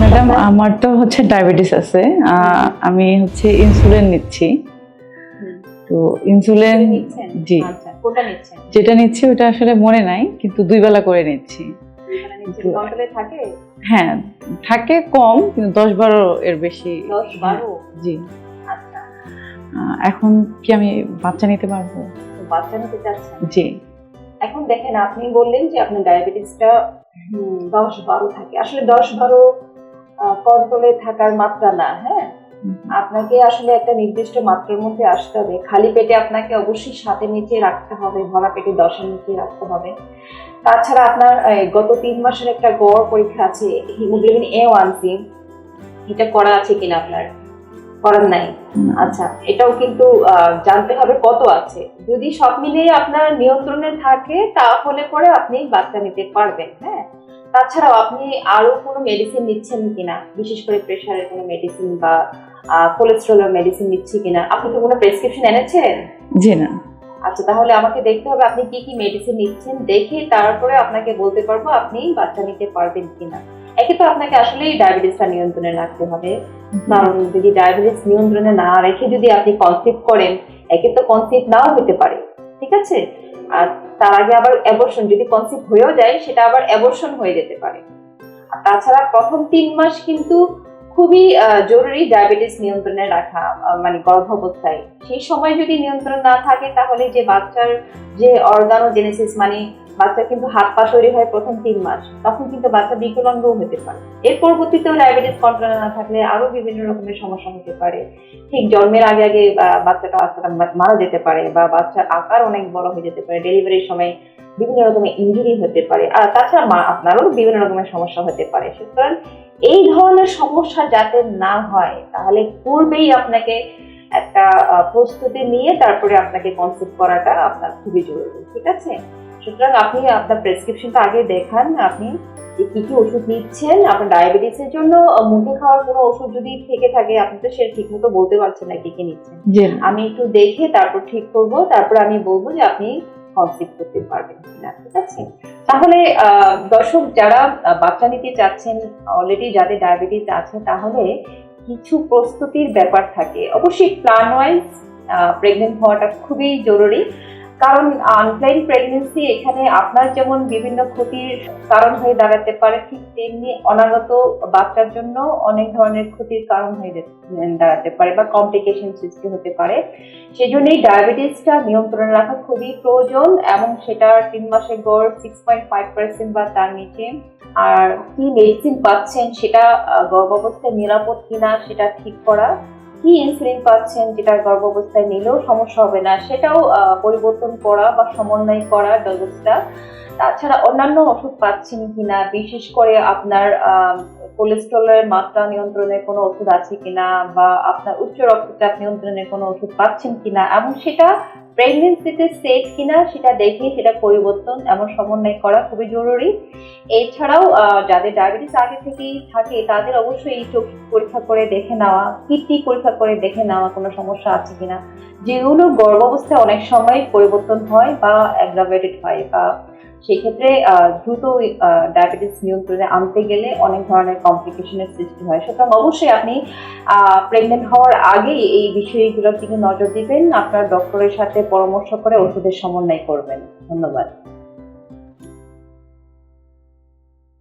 Madam আমার তো হচ্ছে ডায়াবেটিস আছে। আমি হচ্ছে ইনসুলিন নিচ্ছি। তো ইনসুলিন জি। আচ্ছা? যেটা নিচ্ছি ওটা আসলে মনে নাই কিন্তু দুই বেলা করে নিচ্ছি? হ্যাঁ থাকে কম কিন্তু দশ বারো এর বেশি। জি। আচ্ছা, এখন কি আমি বাচ্চা নিতে পারব? বাচ্চা নিতে চাচ্ছেন? জি। এখন দেখেন আপনি বললেন যে আপনার ডায়াবেটিসটা দশ বারো থাকে। আসলে দশ বারো কন্ট্রোলে থাকার মাত্রা না হ্যাঁ? আপনাকে আসলে একটা নির্দিষ্ট মাত্রার মধ্যে আসতে হবে। খালি পেটে আপনাকে অবশ্যই সাথে নিচে রাখতে হবে ভরা পেটে দশের নিচে রাখতে হবে। তাছাড়া আপনার গত তিন মাসের একটা গড় পরীক্ষা আছে হিমোগ্লোবিন এ ওয়ান সি। এটা করা আছে কিনা আপনার? করার নাই। আচ্ছা এটাও কিন্তু জানতে হবে কত আছে। যদি সব মিলিয়ে আপনার নিয়ন্ত্রণে থাকে তাহলে পরে আপনি বাচ্চা নিতে পারবেন হ্যাঁ? তাছাড়াও আপনি আরও কোনো মেডিসিন নিচ্ছেন কিনা? বিশেষ করে প্রেশারের কোনো মেডিসিন বা কোলেস্ট্রলের মেডিসিন নিচ্ছি কিনা? আপনি তো কোনো প্রেসক্রিপশন এনেছেন? জি না। আচ্ছা তাহলে আমাকে দেখতে হবে আপনি কি কি মেডিসিন নিচ্ছেন দেখে তারপরে আপনাকে বলতে পারব আপনি বাচ্চা নিতে পারবেন কিনা। একে তো আপনাকে আসলেই ডায়াবেটিসটা নিয়ন্ত্রণে রাখতে হবে। কারণ যদি ডায়াবেটিস নিয়ন্ত্রণে না রেখে যদি আপনি কনসিপ্ট করেন একে তো কনসিপ্ট নাও হতে পারে ঠিক আছে? আর তার আগে আবার অ্যাবর্শন যদি কনসিপ্ট হয়েও যায় সেটা আবার অ্যাবর্শন হয়ে যেতে পারে। আর তাছাড়া প্রথম তিন মাস কিন্তু খুবই জরুরি ডায়াবেটিস নিয়ন্ত্রণে রাখা মানে গর্ভাবস্থায়। সেই সময় যদি নিয়ন্ত্রণ না থাকে, তাহলে যে বাচ্চার যে অর্গানোজেনেসিস মানে বাচ্চার কিন্তু হাত পা তৈরি হয় প্রথম তিন মাস, তখন কিন্তু বাচ্চা বিকলাঙ্গও হতে পারে। এর পরবর্তীতেও ডায়াবেটিস কন্ট্রোলে না থাকলে আরও বিভিন্ন রকমের সমস্যা হতে পারে। ঠিক জন্মের আগে আগে বাচ্চাটা আস্তে মারা যেতে পারে, বা বাচ্চার আকার অনেক বড় হয়ে যেতে পারে। ডেলিভারির সময় বিভিন্ন রকমের ইঞ্জুরি হতে পারে। আর তাছাড়া মা আপনারও বিভিন্ন রকমের সমস্যা হতে পারে। সুতরাং এই ধরনের সমস্যা যাতে না হয় তাহলে পূর্বেই আপনাকে একটা প্রস্তুতি নিয়ে তারপরে আপনাকে কনসেপ্ট করাটা আপনার খুবই জরুরি ঠিক আছে? সুতরাং আপনি আপনার প্রেসক্রিপশনটা আগে দেখান আপনি যে কি কি ওষুধ নিচ্ছেন আপনার ডায়াবেটিসের জন্য মুখে খাওয়ার কোনো ওষুধ যদি থেকে থাকে আপনি তো সে ঠিক মতো বলতে পারছেন না কি কি নিচ্ছেন। আমি একটু দেখে তারপর ঠিক করব তারপর আমি বলব যে আপনি কনসেপ্ট করতে পারবেন কিনা, ঠিক আছে? তাহলে দর্শক যারা বাচ্চা নিতে চাচ্ছেন অলরেডি যাদের ডায়াবেটিস আছে, তাহলে কিছু প্রস্তুতির ব্যাপার থাকে। অবশ্যই প্ল্যান ওয়াইজ প্রেগনেন্ট হওয়াটা খুবই জরুরি। কারণ আনপ্ল্যান প্রেগনেন্সি এখানে আপনার যেমন বিভিন্ন ক্ষতির কারণ হয়ে দাঁড়াতে পারে, ঠিক তেমনি অনাগত বাচ্চার জন্য অনেক ধরনের ক্ষতির কারণ হয়ে দাঁড়াতে পারে বা কমপ্লিকেশন সৃষ্টি হতে পারে। সেজন্যই ডায়াবেটিসটা নিয়ন্ত্রণে রাখা খুবই প্রয়োজন এবং সেটার তিন মাসের গড় সিক্স পয়েন্ট ফাইভ পার্সেন্ট বা তার নিচে। আর কি মেডিসিন পাচ্ছেন সেটা গর্ভাবস্থায় নিরাপদ কিনা সেটা ঠিক করা কি ইনসুলিন পাচ্ছেন যেটা গর্ভাবস্থায় নিলেও সমস্যা হবে না, সেটাও পরিবর্তন করা বা সমন্বয় করা ডোজটা তাছাড়া অন্যান্য ওষুধ পাচ্ছেন কিনা, বিশেষ করে আপনার কোলেস্ট্রলের মাত্রা নিয়ন্ত্রণের কোনো ওষুধ আছে কিনা বা আপনার উচ্চ রক্তচাপ নিয়ন্ত্রণের কোনো ওষুধ পাচ্ছেন কিনা, এবং সেটা প্রেগনেন্সিতে সেফ কিনা সেটা দেখে সেটা পরিবর্তন এবং সমন্বয় করা খুবই জরুরি। এছাড়াও যাদের ডায়াবেটিস আগে থেকেই থাকে, তাদের অবশ্যই এই চোখ পরীক্ষা করে দেখে নেওয়া কিডনি পরীক্ষা করে দেখে নেওয়া কোনো সমস্যা আছে কিনা। যেগুলো গর্ভাবস্থায় অনেক সময় পরিবর্তন হয় বা অ্যাগ্রাভেটেড হয় বা সেক্ষেত্রে দ্রুত ডায়াবেটিস নিয়ন্ত্রণে আনতে গেলে অনেক ধরনের কমপ্লিকেশনের সৃষ্টি হয়। সুতরাং অবশ্যই আপনি প্রেগনেন্ট হওয়ার আগেই এই বিষয়গুলোর দিকে নজর দিবেন। আপনার ডক্টরের সাথে পরামর্শ করে ওষুধের সমন্বয় করবেন। ধন্যবাদ।